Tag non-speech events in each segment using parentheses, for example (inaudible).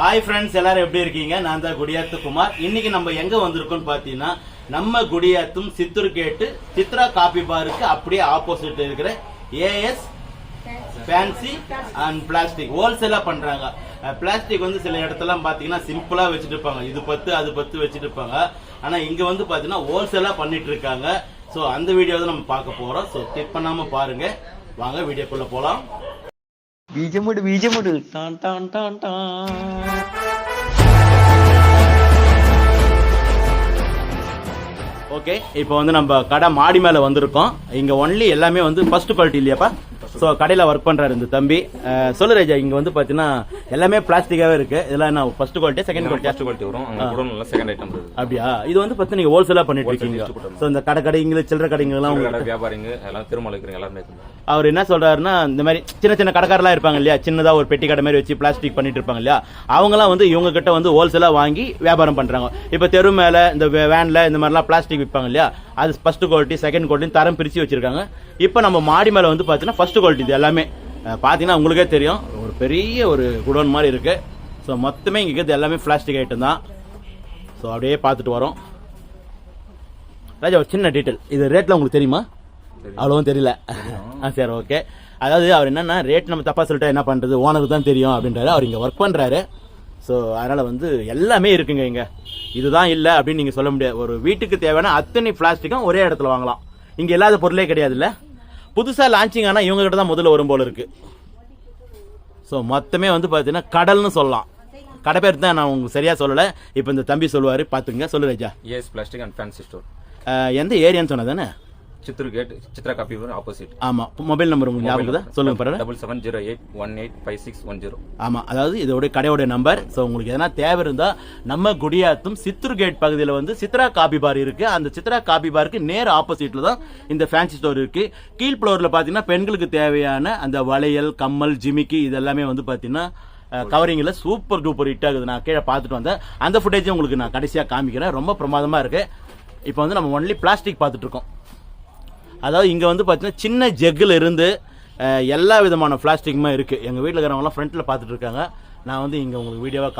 Hi friends எல்லாரும் எப்படி இருக்கீங்க? நான் தான் குடியாத்து குமார். இன்னைக்கு நம்ம எங்க வந்திருக்கோம்னு பாத்தீங்கன்னா நம்ம குடியாத்தும் சித்தூர் கேட்டு சித்ரா காபி பாருக்கு அப்படியே ஆப்போசிட் இருக்கிற ஏஎஸ் ஃபேன்சி அண்ட் பிளாஸ்டிக் ஹோல்சேலா பண்றாங்க. பிளாஸ்டிக் வந்து சில இடத்துலாம் பாத்தீங்கன்னா சிம்பிளா வச்சுட்டு இருப்பாங்க. இது பத்து அது பத்து வச்சுட்டு இருப்பாங்க. ஆனா இங்க வந்து பாத்தீங்கன்னா ஹோல்சேலா பண்ணிட்டு இருக்காங்க. சோ அந்த வீடியோ தான் நம்ம பார்க்க போறோம். சோ கிளிக் பண்ணாம பாருங்க. வாங்க வீடியோக்குள்ள போலாம். பீஜமுடு பீஜமுடு டான் டான் டான் டான் ஓகே இப்போ வந்து நம்ம கடை மாடி மேலே வந்திருக்கோம். இங்கே ஒன்லி எல்லாமே வந்து ஃபர்ஸ்ட் குவாலிட்டி இல்லையாப்பா? ஸோ கடையில ஒர்க் பண்றாரு இந்த தம்பி. சொல்லு ராஜா இங்க வந்து பாத்தீங்கன்னா எல்லாமே பிளாஸ்டிக்காவே இருக்கு. இதெல்லாம் என்ன first quality second quality first quality வரும். அங்க செகண்ட் ஐட்டம் இருக்குது. அப்படியா? இது வந்து பத்தி நீங்க ஹோல்சேலா பண்ணிட்டு இருக்கீங்க. ஸோ இந்த கடை கடைங்க சில்லறை கடைங்கெல்லாம் கடை உங்களுக்கு வியாபாரிங்க எல்லாம் திருமலை இருக்கிறவங்க எல்லாருமே இருக்குது அவர் என்ன சொல்றாருன்னா இந்த மாதிரி சின்ன சின்ன கடைக்காரலாம் இருப்பாங்க இல்லையா? சின்னதா ஒரு பெட்டி கடை மாதிரி வச்சு பிளாஸ்டிக் பண்ணிட்டு இருப்பாங்க இல்லையா? அவங்கலாம் வந்து இவங்க கிட்ட வந்து ஹோல்சேலா வாங்கி வியாபாரம் பண்றாங்க. இப்ப தெரு மேல இந்த வேன்ல இந்த மாதிரிலாம் பிளாஸ்டிக் விற்பாங்க இல்லையா? அது ஃபர்ஸ்ட் குவாலிட்டி செகண்ட் குவாலிட்டி தரம் பிரிச்சு வச்சிருக்காங்க. இப்போ நம்ம மாடி மேல வந்து பாத்தீங்கன்னா ஃபர்ஸ்ட் குவாலிட்டி இது எல்லாமே. அஹ், பாத்தீங்கன்னா உங்களுக்கே தெரியும். ஒரு பெரிய ஒரு குடோன் மாதிரி இருக்கு. ஸோ மொத்தமே இங்க இருக்கிறது எல்லாமே பிளாஸ்டிக் ஐட்டம் தான். ஸோ அப்படியே பார்த்துட்டு வரோம். ராஜா ஒரு சின்ன டீட்டெயில் இது ரேட்ல உங்களுக்கு தெரியுமா? அவ்வளவும் தெரியல. ஆ சரி ஓகே அதாவது அவர் என்னன்னா ரேட் நம்ம தப்பா சொல்லிட்டா என்ன பண்றது? ஓனருக்கு தான் தெரியும் அப்படின்றாரு. அவர் இங்க ஒர்க் பண்றாரு. ஸோ அதனால வந்து எல்லாமே இருக்குங்க இங்க. இதுதான் இல்லை அப்படின்னு நீங்க சொல்ல முடியாது. ஒரு வீட்டுக்கு தேவையான அத்தனை பிளாஸ்டிக்கும் ஒரே இடத்துல வாங்கலாம். இங்க இல்லாத பொருளே கிடையாது இல்ல புதுசா லான்ச்சிங் ஆனா இவங்க கிட்ட தான் முதல்ல வரும் போல இருக்கு. ஸோ மொத்தமே வந்து பார்த்தீங்கன்னா கடல்னு சொல்லலாம். கடை பேர் தான் நான் உங்களுக்கு சரியா சொல்லலை. இப்போ இந்த தம்பி சொல்லுவாரு. பார்த்துங்க சொல்லு Raja. AS plastic and fancy store எந்த ஏரியான்னு சொன்னதானே Chittoor gate Chitra coffee opposite ஆமா மொபைல் நம்பர் உங்களுக்கு ஞாபகம் இருக்குதா? சொல்லுங்க பரவாயில்ல. Double seven zero eight one eight five six one zero ஆமா அதாவது இதோட கடையோட நம்பர் ஸோ உங்களுக்கு எதனா தேவை இருந்தா நம்ம குடியாத்தும் சித்தூர் கேட் பகுதியில் வந்து சித்ரா காபி பார் இருக்கு. அந்த சித்ரா காபி பாருக்கு நேர் ஆப்போசிட்ல தான் இந்த ஃபேன்சி ஸ்டோர் இருக்கு. கீழ் ஃப்ளோர்ல பாத்தீங்கன்னா பெண்களுக்கு தேவையான அந்த வளையல் கம்மல் ஜிமிக்கி இது எல்லாமே வந்து பாத்தீங்கன்னா கவரிங்ல சூப்பர் டூப்பர் ஹிட் ஆகுது. நான் கீழே பார்த்துட்டு வந்தேன். அந்த ஃபுட்டேஜும் உங்களுக்கு நான் கடைசியா காமிக்கிறேன். ரொம்ப பிரமாதமா இருக்கு. இப்போ வந்து நம்ம ஒன்லி பிளாஸ்டிக் பார்த்துட்டு இருக்கோம். அதாவது இங்கே வந்து பார்த்தீங்கன்னா சின்ன ஜெக்கில் இருந்து எல்லா விதமான பிளாஸ்டிக்குமே இருக்குது எங்கள் வீட்டில் இருக்கிறவங்களாம் ஃப்ரண்ட்டில் பார்த்துட்டு இருக்காங்க. நான் வந்து இங்கே உங்களுக்கு வீடியோவாக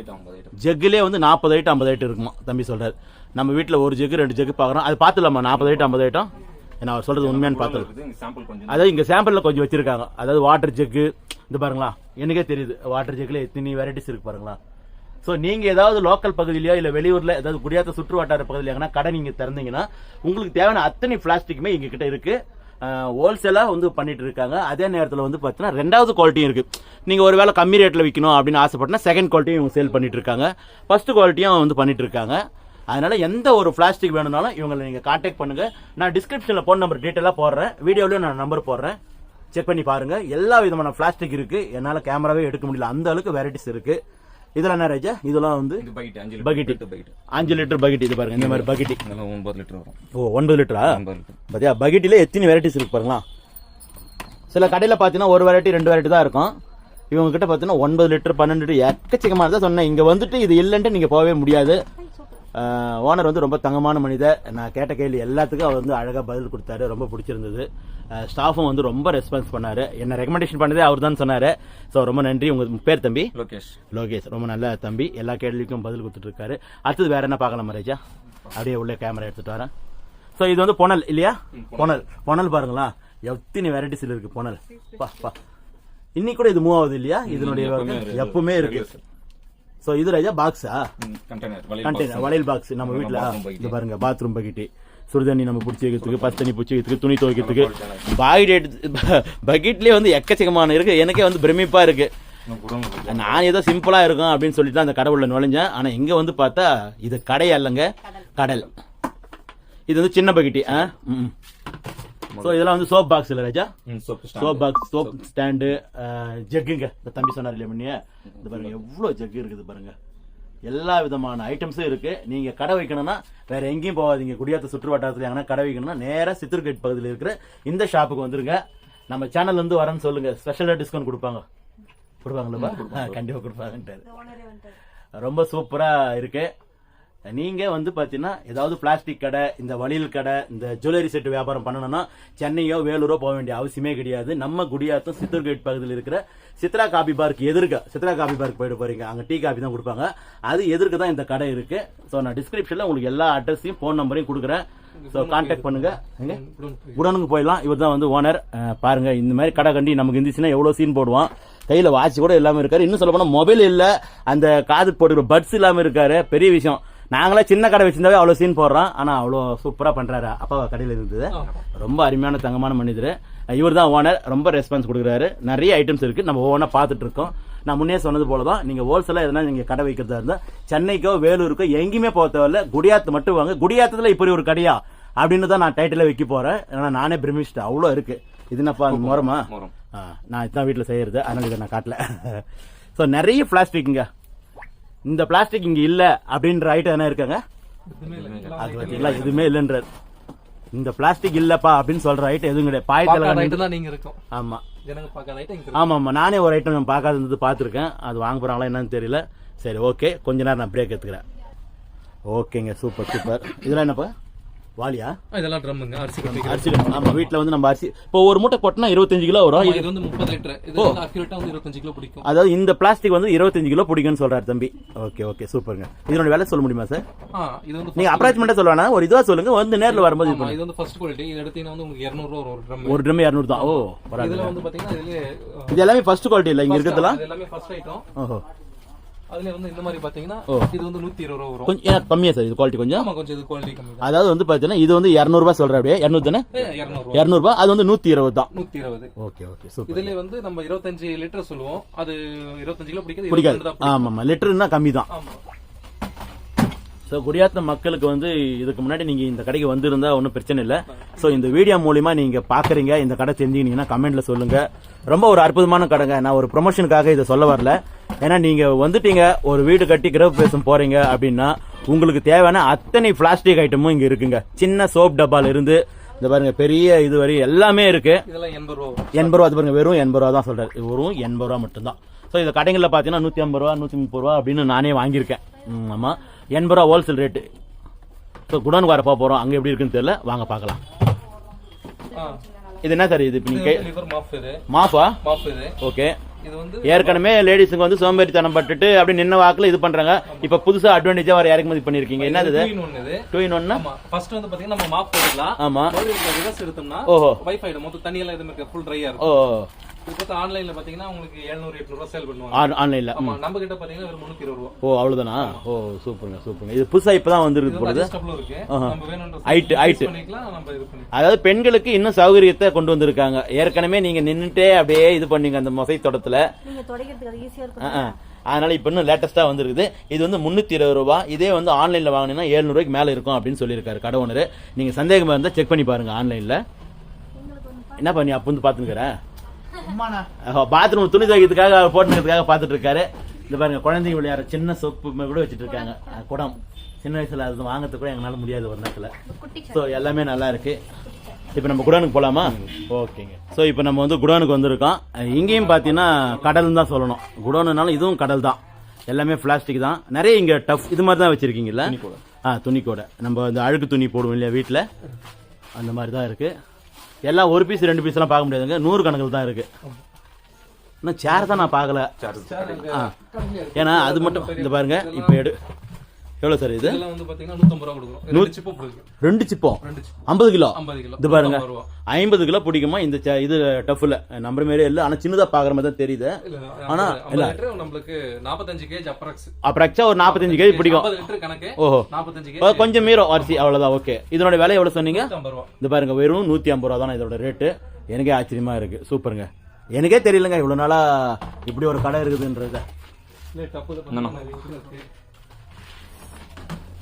ஐட்டம் ஜெக்கிலே வந்து நாற்பது ஐட்டம் ஐம்பது ஐட்டம் இருக்குமா? தம்பி சொல்கிறார் நம்ம வீட்டில் ஒரு ஜெக்கு ரெண்டு ஜெக்கு பார்க்குறோம் அது பார்த்துலாமா நாற்பது ஐட்டம் ஐம்பது ஐட்டம் நான் அவர் சொல்கிறது உண்மையானு பார்த்துருக்கேன் இருக்குது அதாவது இங்க சாம்பிள்ல கொஞ்சம் வச்சிருக்காங்க. அதாவது வாட்டர் ஜெக்கு இந்த பாருங்களா? எனக்கே தெரியுது. வாட்டர் ஜெக்ல எத்தனை வெரைட்டிஸ் இருக்கு பாருங்களா? ஸோ நீங்கள் ஏதாவது லோக்கல் பகுதியிலயோ இல்லை வெளியூரில் ஏதாவது குடியாத்த சுற்று வட்டார பகுதியில கடை நீங்கள் திறந்தீங்கன்னா உங்களுக்கு தேவையான அத்தனை பிளாஸ்டிக்குமே எங்கள் கிட்டே இருக்குது ஹோல்சேலாக வந்து பண்ணிட்டு இருக்காங்க. அதே நேரத்தில் வந்து பார்த்தீங்கன்னா ரெண்டாவது குவாலிட்டியும் இருக்குது நீங்கள் ஒரு வேளை கம்மி ரேட்டில் விற்கணும் அப்படின்னு ஆசைப்பட்டனா செகண்ட் குவாலிட்டியும் இவங்க சேல் பண்ணிட்டு இருக்காங்க. ஃபர்ஸ்ட் குவாலிட்டியும் வந்து பண்ணிட்டு இருக்காங்க. அதனால் எந்த ஒரு பிளாஸ்டிக் வேணும்னாலும் இவங்களை நீங்கள் காண்டாக்ட் பண்ணுங்கள் நான் டிஸ்கிரிப்ஷனில் ஃபோன் நம்பர் டீட்டெயிலாக போடுறேன். வீடியோலையும் நான் நம்பர் போடுறேன். செக் பண்ணி பாருங்கள் எல்லா விதமான பிளாஸ்டிக் இருக்குது என்னால் கேமராவே எடுக்க முடியல. அந்த அளவுக்கு வெரைட்டிஸ் இருக்குது இதெல்லாம் என்ன ராஜா இதெல்லாம் வந்து பக்கெட் அஞ்சு லிட்டர் பக்கெட் இது பாருங்க இந்த மாதிரி பக்கெட் ஒன்பது லிட்டர் வரும். ஓ ஒன்பது லிட்டரா பாத்தியா பக்கெட்டில எத்தனை வெரைட்டிஸ் இருக்கு பாருங்களா? சில கடையில பாத்தீங்கன்னா ஒரு வெரைட்டி ரெண்டு வெரைட்டி தான் இருக்கும். இவங்க கிட்ட பாத்தீங்கன்னா ஒன்பது லிட்டர் பன்னெண்டு லிட்டர் எக்கச்சக்கமா தான் சொன்னேன். இங்க வந்துட்டு இது இல்லைன்ட்டு நீங்க போகவே முடியாது. ஓனர் வந்து ரொம்ப தங்கமான மனிதர் நான் கேட்ட கேள்வி எல்லாத்துக்கும் அவர் வந்து அழகா பதில் கொடுத்தாரு. ரொம்ப பிடிச்சிருந்தது. ஸ்டாஃபும் வந்து ரொம்ப ரெஸ்பான்ஸ் பண்ணாரு. என்ன ரெக்கமெண்டேஷன் பண்ணதே அவர் தான் சொன்னாரு. ஸோ ரொம்ப நன்றி. உங்க பேர் தம்பி? லோகேஷ். லோகேஷ். ரொம்ப நல்ல தம்பி. எல்லா கேள்விக்கும் பதில் கொடுத்துட்டு இருக்காரு அடுத்தது வேற என்ன பார்க்கலாம் மரேஜா அப்படியே உள்ள கேமரா எடுத்துட்டு வரேன். ஸோ இது வந்து பொனல் இல்லையா? பொனல். பொனல். பாருங்களா. எத்தனை வெரைட்டிஸ் இருக்கு பொனல்? பா பா. இன்னைக்கு கூட இது மூவ் ஆகுது இல்லையா இதனுடைய எப்பவுமே இருக்கு. ஸோ இது ராஜா பாக்ஸா கண்டெய்னர் வளையல் பாக்ஸ் நம்ம bucket. இது பாருங்க பாத்ரூம் பக்கெட் சுடுதண்ணி நம்ம பிடிச்சி வைக்கிறதுக்கு பச்சை தண்ணி பிடிச்சி வைக்கிறதுக்கு துணி துவைக்கிறதுக்கு. பாக்கெட் பக்கெட்லயே வந்து எக்கச்சக்கமான இருக்கு. எனக்கே வந்து பிரமிப்பா இருக்கு. நான் ஏதோ சிம்பிளா இருக்கும் அப்படின்னு சொல்லிட்டு அந்த கடவுள்ல நுழைஞ்சேன். ஆனா இங்க வந்து பார்த்தா இது கடை அல்லங்க கடல். இது வந்து சின்ன பக்கெட்டி ஆ? ஸோ இதெல்லாம் வந்து சோப் பாக்ஸ் இல்ல Raja soap soap box soap stand ஜக்குங்க இந்த தம்பி சொன்னார் இல்லையா முன்னையே? இது பாருங்க எவ்வளோ ஜக்கு இருக்குது பாருங்க. எல்லா விதமான ஐட்டம்ஸும் இருக்கு. நீங்க கடை வைக்கணும்னா வேற எங்கேயும் போகாதீங்க. குடியாத்த சுற்று வட்டாரத்துல எங்கன்னா கடை வைக்கணும்னா நேரா சித்தூர்கேட் பகுதியில் இருக்கிற இந்த ஷாப்புக்கு வந்துருங்க. நம்ம சேனல்ல இருந்து வரேன்னு சொல்லுங்க. ஸ்பெஷலா டிஸ்கவுண்ட் கொடுப்பாங்க. கொடுப்பாங்களா கண்டிப்பா கொடுப்பாங்கன்ட்டாரு. ரொம்ப சூப்பரா இருக்கு. நீங்க வந்து பாத்தீங்கன்னா ஏதாவது பிளாஸ்டிக் கடை இந்த வளையல் கடை இந்த ஜுவல்லரி செட்டு வியாபாரம் பண்ணணும்னா சென்னையோ வேலூரோ போக வேண்டிய அவசியமே கிடையாது. நம்ம குடியாத்தம் சித்தர்கேட் பகுதியில் இருக்கிற சித்ரா காபி பார்க் எதிர்க்க சித்ரா காபி பார்க் போயிட்டு போறீங்க. அங்க டீ காபி தான் கொடுப்பாங்க. அது எதிர்க்க தான் இந்த கடை இருக்கு. ஸோ நான் டிஸ்கிரிப்ஷன்ல உங்களுக்கு எல்லா அட்ரஸையும் ஃபோன் நம்பரையும் கொடுக்குறேன். ஸோ கான்டாக்ட் பண்ணுங்க. குடனுக்கு போயிடலாம். இவர் தான் வந்து ஓனர் பாருங்க இந்த மாதிரி கடை கண்டி நமக்கு இருந்துச்சுன்னா எவ்வளோ சீன் போடுவான். கையில் வாட்ச் கூட இல்லாமல் இருக்காரு. இன்னும் சொல்ல போனால் மொபைல் இல்லை. அந்த காது போட்டுக்கிற பட்ஸ் இல்லாமல் இருக்காரு. பெரிய விஷயம். நாங்களே சின்ன கடை வச்சிருந்தாவே அவ்வளோ சீன் போடுறோம். ஆனால் அவ்வளோ சூப்பராக பண்ணுறாரு அப்பா கடையில் இருந்தது. ரொம்ப அருமையான தங்கமான மனிதர். இவர் தான் ஓனர் ரொம்ப ரெஸ்பான்ஸ் கொடுக்குறாரு. நிறைய ஐட்டம்ஸ் இருக்கு. நம்ம ஒவ்வொன்றா பார்த்துட்டு இருக்கோம். நான் முன்னே சொன்னது போல தான் நீங்கள் ஹோல்சேலாக எதனா நீங்கள் கடை வைக்கிறதா இருந்தால் சென்னைக்கோ வேலூருக்கோ எங்கேயுமே போக தேவையில்ல. குடியாத்து மட்டும் வாங்க. குடியாத்தத்தில் இப்படி ஒரு கடையா? அப்படின்னு தான் நான் டைட்டில் வைக்க போகிறேன் ஏன்னா நானே பிரமிச்சிட்டேன். அவ்வளோ இருக்கு. இது என்னப்பா மரமா? நான் இதுதான் வீட்டில் செய்யறது. அதனால இதை நான் காட்டல. (laughs) ஸோ நிறைய பிளாஸ்டிக்ங்க இந்த பிளாஸ்டிக் இங்க இல்ல அப்படின்ற ஐட்டம் என்ன இருக்காங்க? அது பார்த்தீங்களா எதுவுமே இல்லைன்றார். இந்த பிளாஸ்டிக் இல்லப்பா அப்படின்னு சொல்ற ஐட்டம் எதுவும் கிடையாது. பாயத்தில் நீங்க இருக்கும். ஆமா. ஆமா ஆமா நானே ஒரு ஐட்டம் நான் பார்க்காத இருந்தது பார்த்துருக்கேன். அது வாங்க போறாங்களா என்னன்னு தெரியல. சரி ஓகே கொஞ்ச நேரம் நான் பிரேக் எடுத்துக்கிறேன். ஓகேங்க சூப்பர் சூப்பர் இதெல்லாம் என்னப்பா? வாலியா. இதெல்லாம் ட்ரம்முங்க. அரிசி அரிசி ஆமா வீட்ல வந்து நம்ம அரிசி இப்போ ஒரு மூட்டை கொட்டினா இருபத்தஞ்சு கிலோ வரும். இது வந்து முப்பது லிட்டர். இது வந்து அக்யூரேட்டா வந்து இருபத்தஞ்சு கிலோ பிடிக்கும். அதாவது இந்த பிளாஸ்டிக் வந்து இருபத்தஞ்சு கிலோ பிடிக்கும்னு சொல்றாரு தம்பி. ஓகே ஓகே சூப்பருங்க. இதனோட விலை சொல்ல முடியுமா சார் இது வந்து நீங்க அப்ராச்மெண்டா சொல்லுவானா ஒரு இதுவா சொல்லுங்க வந்து நேர்ல வரும்போது இது வந்து ஃபர்ஸ்ட் குவாலிட்டி இது எடுத்தீங்கன்னா வந்து உங்களுக்கு 200 ரூபா வரும் ஒரு ட்ரம். ஒரு ட்ரம் இரநூறு தான். ஓ பரவாயில்ல வந்து பாத்தீங்கன்னா இது எல்லாமே ஃபர்ஸ்ட் குவாலிட்டி இல்ல இங்க இருக்கிறதுலாம் எல்லாமே ஃபர்ஸ்ட் ஐட்டம் அதுல வந்து இந்த மாதிரி பாத்தீங்கன்னா இது வந்து 120 ரூபா வரும். கொஞ்சம் கம்மியா சார் இது குவாலிட்டி கொஞ்சம். ஆமா கொஞ்சம் இது குவாலிட்டி கம்மி அதாவது வந்து பாத்தீங்கன்னா இது வந்து இரநூறுபா சொல்ற அப்படியே இரநூறு தானே? 200 ரூபா இரநூறுபா அது வந்து நூத்தி இருபது தான். 120 ஓகே ஓகே சூப்பர். இதுல வந்து நம்ம 25 லிட்டர் சொல்லுவோம். அது 25 கிலோ பிடிக்காது பிடிக்காது. 22 தான் பிடிக்கும். ஆமா ஆமா லிட்டர்னா கம்மி தான் ஸோ குடியாத்த மக்களுக்கு வந்து இதுக்கு முன்னாடி நீங்க இந்த கடைக்கு வந்திருந்தா ஒன்றும் பிரச்சனை இல்லை. ஸோ இந்த வீடியோ மூலியமா நீங்க பாக்குறீங்க இந்த கடை தெரிஞ்சுக்கிட்டீங்கன்னா கமெண்ட்ல சொல்லுங்க. ரொம்ப ஒரு அற்புதமான கடைங்க. நான் ஒரு ப்ரொமோஷனுக்காக இதை சொல்ல வரல. ஏன்னா நீங்க வந்துட்டீங்க ஒரு வீடு கட்டி கிரக பேசம் போறீங்க அப்படின்னா உங்களுக்கு தேவையான அத்தனை பிளாஸ்டிக் ஐட்டமும் இங்க இருக்குங்க. சின்ன சோப் டப்பால இருந்து இந்த பாருங்க பெரிய இது வரை எல்லாமே இருக்கு. 80 ரூபா எண்பது ரூபா அது பாருங்க வெறும் எண்பது ரூபா தான் சொல்றாரு. வெறும் எண்பது ரூபா மட்டும்தான். ஸோ இந்த கடைகளில் பார்த்தீங்கன்னா நூற்றி ஐம்பது ரூபா நூற்றி முப்பது ரூபா அப்படின்னு நானே வாங்கியிருக்கேன். ம், ஆமா. எண்பது ரூபா ஹோல்சேல் ரேட்டு ஸோ குடோனுக்கு வரப்போ போகிறோம் அங்கே எப்படி இருக்குன்னு தெரியல. வாங்க பார்க்கலாம். இது என்ன சார் இது? மாஃப் மாஃபா மாஃப் ஓகே. ஏற்கனவே லேடிஸுங்க வந்து சோம்பேறித்தனம் பட்டுட்டு அப்படி நின்ன வாக்குல இது பண்றாங்க. இப்ப புதுசா அட்வான்டேஜா வர இறக்குமதி பண்ணிருக்கீங்க. என்னது இது? டூ இன் ஒன்னா ஃபர்ஸ்ட் வந்து பாத்தீங்கன்னா நம்ம மாப் போட்டுக்கலாம். ஆமா. ரிவர்ஸ் எடுத்தோம்னா ஓஹோ. வைஃபை மொத்தம் தண்ணி எல்லாம் எதுவுமே ஃபுல் ட்ரையா ஓ இருக்கும். பார்த்தா ஆன்லைன்ல பாத்தீங்கன்னா உங்களுக்கு 700 800 ரூபா சேல் பண்ணுவாங்க. ஆன்- ஆன்லைன்ல. ஆமா நம்ம கிட்ட பாத்தீங்கன்னா ஒரு 320 ரூபா. ஓ அவ்வளவுதானா? ஓ சூப்பருங்க சூப்பருங்க. இது புதுசா இப்பதான் வந்துருக்கு நம்ம இது பண்ணி அதாவது பெண்களுக்கு இன்னும் சௌகரியத்தை கொண்டு வந்திருக்காங்க. ஏற்கனவே நீங்க நின்னுட்டே அப்படியே இது பண்ணீங்க அந்த மொசை தொடத்துல. அதனால இப்ப இன்னும் லேட்டஸ்டா வந்திருக்குது. இது வந்து முன்னூத்தி இருபது ரூபாய் இதே வந்து ஆன்லைன்ல வாங்கினீங்கன்னா 700 ரூபாய்க்கு மேல இருக்கும் அப்படின்னு சொல்லியிருக்காரு கடை ஓனர் நீங்க சந்தேகமா இருந்தா செக் பண்ணி பாருங்க ஆன்லைன்ல. என்ன பண்ணி அப்ப வந்து பாத்துக்கிறேன் பாத்ரூம் துணி துவைக்கிறதுக்காக போட்டுக்கிறதுக்காக பாத்துட்டு இருக்காரு இந்த பாருங்க குழந்தைங்க விளையாடுற சின்ன சொப்பு கூட வச்சுட்டு இருக்காங்க குடம். சின்ன வயசுல அது வாங்குறதுக்கு கூட எங்களால முடியாது ஒரு நேரத்துல. ஸோ எல்லாமே நல்லா இருக்கு. இப்போ நம்ம குடோனுக்கு போலாமா? ஓகேங்க. ஸோ இப்போ நம்ம வந்து குடோனுக்கு வந்திருக்கோம். இங்கேயும் பார்த்தீங்கன்னா கடல் தான் சொல்லணும். குடோனுனாலும் இதுவும் கடல் தான். எல்லாமே பிளாஸ்டிக் தான். நிறைய இங்கே டஃப் இது மாதிரி தான் வச்சிருக்கீங்கல்ல? ஆ துணிக்கூடை நம்ம இந்த அழுக்கு துணி போடுவோம் இல்லையா வீட்டில் அந்த மாதிரி தான் இருக்கு. எல்லாம் ஒரு பீஸ் ரெண்டு பீஸ்லாம் பார்க்க முடியாதுங்க. நூறு கணக்கில் தான் இருக்கு. இன்னும் சேர் தான் நான் பார்க்கல. ஏன்னா அது மட்டும் இந்த பாருங்க இப்போ எடு. எவ்வளோ சார் இது? இதெல்லாம் வந்து பாத்தீங்கன்னா 150 ரூபா கொடுக்கும் ரெண்டு சிப்பு பிடிக்கும். ரெண்டு சிப்பம் ரெண்டு ஐம்பது கிலோ? 50 கிலோ. இது பாருங்க. 150 ரூபா. ஐம்பது கிலோ பிடிக்குமா? இந்த ச- இது டஃப்ல நம்பர் மாரி இல்ல. ஆனா சின்னதா பாக்குற மாதிரி தான் தெரியுது. ஆனா, 50 இல்ல. லிட்டர் நம்மளுக்கு 45 கேஜ் அப்ராக்ஸ் அப்ராக்சா ஒரு நாற்பத்தஞ்சு கேஜி பிடிக்கும். 50 லிட்டர் கணக்கு ஓஹோ. 45 ஓ, கேஜ் கொஞ்சம் மீறும் அரிசி அவ்வளவுதான். ஓகே இதனோட விலை எவ்வளவு சொன்னீங்க? 50 ரூபா. இந்த பாருங்க வெறும் நூத்தி ஐம்பது ரூபா தானே இதோட ரேட்டு எனக்கே ஆச்சரியமா இருக்கு. சூப்பருங்க. எனக்கே தெரியலங்க இவ்வளவு நாளா இப்படி ஒரு கடை இருக்குதுன்றது. இல்ல டப்பு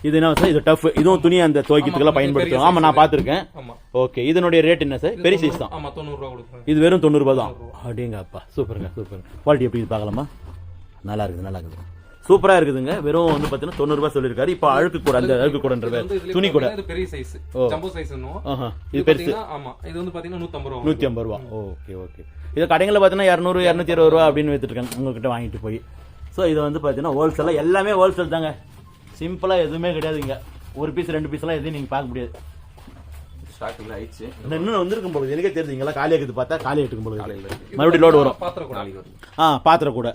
இது என்ன சார்? இது டஃப் இதுவும் துணி அந்த துவைக்கிறதுக்கெல்லாம் பயன்படுத்தும் ஆமா நான் பார்த்திருக்கேன். ஆமா. ஓகே இதனுடைய ரேட் என்ன சார்? பெரிய சைஸ் தான். ஆமா 90 ரூபா கொடுக்குறேன் இது வெறும் தொண்ணூறு ரூபாய் தான். அப்படிங்க அப்பா சூப்பருங்க சூப்பர் குவாலிட்டி எப்படி பார்க்கலாமா? நல்லா இருக்குது நல்லா இருக்குது. சூப்பரா இருக்குதுங்க. வெறும் வந்து பாத்தீங்கன்னா தொண்ணூறு ரூபாய் சொல்லியிருக்காரு. இப்போ அழுக்கு கூட அந்த அழுக்கு கூடன்ற துணி கூட. பெரிய சைஸ் ஜம்போ சைஸ் இது பெருசு. ஆமா. இது வந்து பாத்தீங்கன்னா 150 ரூபா. நூத்தி ஐம்பது ரூபா. ஓகே ஓகே இது கடைகளில் பார்த்தீங்கன்னா இரநூறு இரநூத்தி இருபது ரூபா அப்படின்னு வித்துட்டு இருக்காங்க. உங்ககிட்ட வாங்கிட்டு போய். ஸோ இது வந்து பார்த்தீங்கன்னா ஹோல்சேலாக எல்லாமே ஹோல்சேல் தாங்க. சிம்பிளா எதுவுமே கிடையாதுங்க ஒரு பீஸ் ரெண்டு பீஸ்லாம் எதையும் நீங்க பார்க்க முடியாது. ஸ்டாக் இல்ல ஆயிடுச்சு. இன்னும் வந்திருக்கும் பொழுது எனக்கே தெரியுது. இங்கெல்லாம் இருக்குது பார்த்தா காலி பொழுது மறுபடியும் லோடு வரும். ஆ பாத்திரம் கூட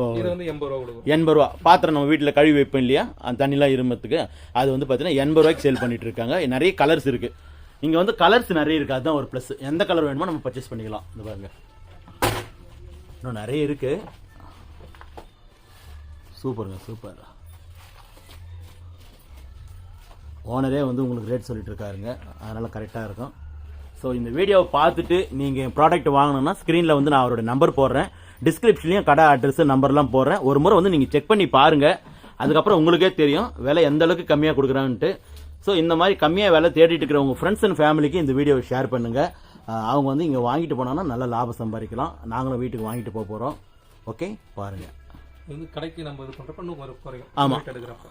ஓ. இது வந்து எண்பது ரூபா கொடுக்கும். எண்பது ரூபா. பாத்திரம் நம்ம வீட்டில் கழுவி வைப்போம் இல்லையா? அந்த தண்ணிலாம் இருமத்துக்கு. அது வந்து பார்த்தீங்கன்னா எண்பது ரூபாய்க்கு சேல் பண்ணிட்டு இருக்காங்க. நிறைய கலர்ஸ் இருக்கு. இங்கே வந்து கலர்ஸ் நிறைய இருக்கு. அதுதான் ஒரு ப்ளஸ் எந்த கலர் வேணுமோ நம்ம பர்ச்சேஸ் பண்ணிக்கலாம். இந்த பாருங்க. இன்னும் நிறைய இருக்கு. சூப்பருங்க சூப்பர். ஓனரே வந்து உங்களுக்கு ரேட் சொல்லிட்டு இருக்காருங்க அதனால கரெக்டாக இருக்கும். ஸோ இந்த வீடியோவை பார்த்துட்டு நீங்கள் ப்ராடக்ட் வாங்கணும்னா ஸ்க்ரீனில் வந்து நான் அவரோட நம்பர் போடுறேன். டிஸ்கிரிப்ஷன்லையும் கடை அட்ரஸ் நம்பர்லாம் போடுறேன். ஒரு முறை வந்து நீங்கள் செக் பண்ணி பாருங்க. அதுக்கப்புறம் உங்களுக்கே தெரியும். விலை எந்த அளவுக்கு கம்மியாக கொடுக்குறான்ட்டு. ஸோ இந்த மாதிரி கம்மியாக விலை தேடிட்டு இருக்கிற உங்கள் ஃப்ரெண்ட்ஸ் அண்ட் ஃபேமிலிக்கு இந்த வீடியோவை ஷேர் பண்ணுங்க. அஹ் அவங்க வந்து இங்கே வாங்கிட்டு போனாங்கன்னா நல்ல லாபம் சம்பாதிக்கலாம். நாங்களும் வீட்டுக்கு வாங்கிட்டு போக போகிறோம் ஓகே பாருங்கள் இது வந்து கடைக்கு நம்ம இது பண்றப்ப இன்னும் குறையும். ஆமா. rate எடுக்கிறப்ப.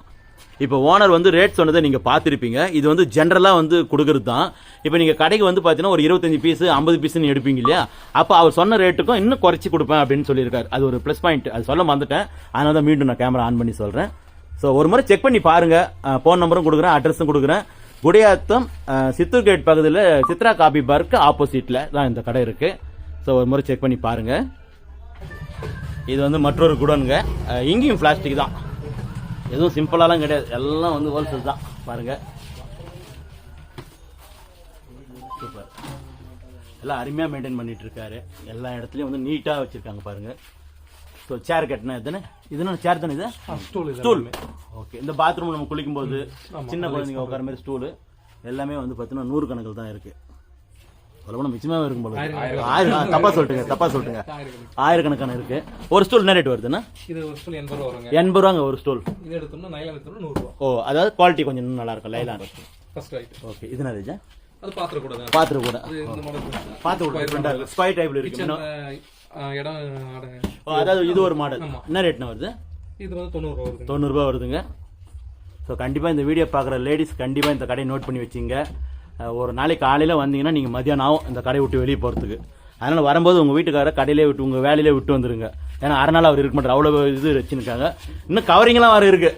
இப்போ ஓனர் வந்து ரேட் சொன்னதை நீங்கள் பார்த்துருப்பீங்க. இது வந்து ஜென்ரலாக வந்து கொடுக்கறது தான் இப்போ நீங்கள் கடைக்கு வந்து பார்த்தீங்கன்னா ஒரு இருபத்தஞ்சி பீஸு ஐம்பது பீஸ்னு எடுப்பீங்க இல்லையா? அப்போ அவர் சொன்ன ரேட்டுக்கும் இன்னும் குறைச்சி கொடுப்பேன் அப்படின்னு சொல்லியிருக்காரு. அது ஒரு ப்ளஸ் பாயிண்ட் அது சொல்ல மறந்துட்டேன். அதனால தான் மீண்டும் நான் கேமரா ஆன் பண்ணி சொல்கிறேன் ஸோ ஒரு முறை செக் பண்ணி பாருங்கள் ஃபோன் நம்பரும் கொடுக்குறேன் அட்ரஸும் கொடுக்குறேன். குடியாத்தம் சித்தூர் கேட் பகுதியில் சித்ரா காபி பார்க்கு ஆப்போசிட்டில் தான் இந்த கடை இருக்குது ஸோ ஒரு முறை செக் பண்ணி பாருங்கள் இது வந்து மற்றொரு குடோனுங்க. இங்கேயும் பிளாஸ்டிக் தான். எதுவும் சிம்பிளாலாம் கிடையாது. எல்லாம் வந்து ஹோல்சேல் தான். பாருங்க. சூப்பர் எல்லாம் அருமையாக மெயின்டைன் பண்ணிட்டு இருக்காரு எல்லா இடத்துலையும் வந்து நீட்டாக வச்சிருக்காங்க பாருங்க. ஸோ சேர் கட்டினா எத்தனை? இதுனா சேர் தானே இது? ஸ்டூல் ஓகே இந்த பாத்ரூம் நம்ம குளிக்கும் போது சின்ன குழந்தைங்க உட்கார மாதிரி ஸ்டூலு எல்லாமே வந்து பார்த்தீங்கன்னா நூறு கணக்கில் தான் இருக்கு. சொல்லப்போனா மிச்சமாக இருக்கும் போல. ஆயிரம் ஆ, தப்பா சொல்லிட்டுங்க தப்பா சொல்லிட்டுங்க. ஆயிரக்கணக்கான இருக்கு. ஒரு ஸ்டூல் என்ன ரேட் வருதுன்னா? இது ஒரு ஸ்டூல் எண்பது ரூபா வருங்க. எண்பது ரூபாங்க ஒரு ஸ்டூல் இது எடுத்தோம்னா நைலான் எடுத்தோம்னா நூறு ரூபா. ஓ அதாவது குவாலிட்டி கொஞ்சம் இன்னும் நல்லா இருக்கும் லைலான் ஃபர்ஸ்ட் ரைட் ஓகே இது என்ன ரேஜா அது பாத்திரம் கூட தான். பாத்திரம் கூட. பாத்திரம் கூட ஸ்கொயர் டைப்ல இருக்கு. இடம் அதாவது இது ஒரு மாடல் என்ன ரேட்னா வருது? இது வந்து தொண்ணூறு ரூபா வருதுங்க. தொண்ணூறுபா வருதுங்க. ஸோ கண்டிப்பாக இந்த வீடியோ பார்க்குற லேடிஸ் கண்டிப்பாக இந்த கடையை நோட் பண்ணி வச்சிங்க. ஒரு நாளைக்கு காலையில் வந்தீங்கன்னா நீங்கள் மதியானம் ஆகும் இந்த கடையை விட்டு வெளியே போகிறதுக்கு அதனால் வரும்போது உங்கள் வீட்டுக்கார கடையிலே விட்டு உங்கள் வேலையிலே விட்டு வந்துருங்க. ஏன்னா அரை நாள் அவர் இருக்க மாட்டார். அவ்வளோ இது வச்சுருக்காங்க. இன்னும் கவரிங்லாம் வர இருக்கு.